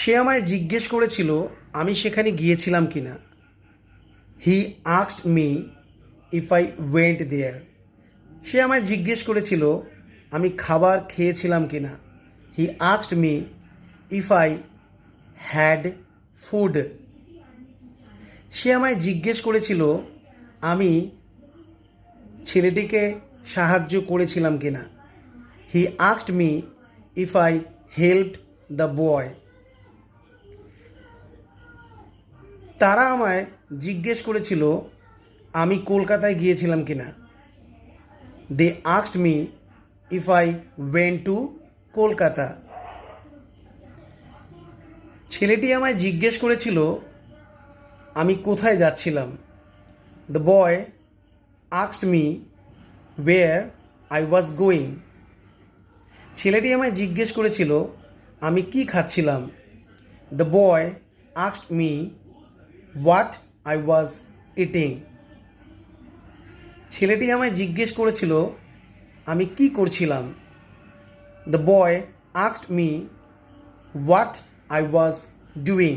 সে আমায় জিজ্ঞেস করেছিল, আমি সেখানে গিয়েছিলাম কি না he আক্সড me if I went there সে আমায় জিজ্ঞেস করেছিল, আমি খাবার খেয়েছিলাম কি না he আক্সড me if I had food সে আমায় জিজ্ঞেস করেছিল, আমি ছেলেটিকে সাহায্য করেছিলাম কি না he আক্সড me if I help the boy তারা আমায় জিজ্ঞেস করেছিল, আমি কলকাতায় গিয়েছিলাম কি না they আক্সড me if I went to Kolkata. ছেলেটি আমায় জিজ্ঞেস করেছিল, আমি কোথায় যাচ্ছিলাম? The boy আক্সড me where I was going ছেলেটি আমায় জিজ্ঞেস করেছিল, আমি কি খাচ্ছিলাম? The boy আক্সড me what I was eating ছেলেটি আমায় জিজ্ঞেস করেছিল, আমি কি করছিলাম? The boy আক্সড me what I was doing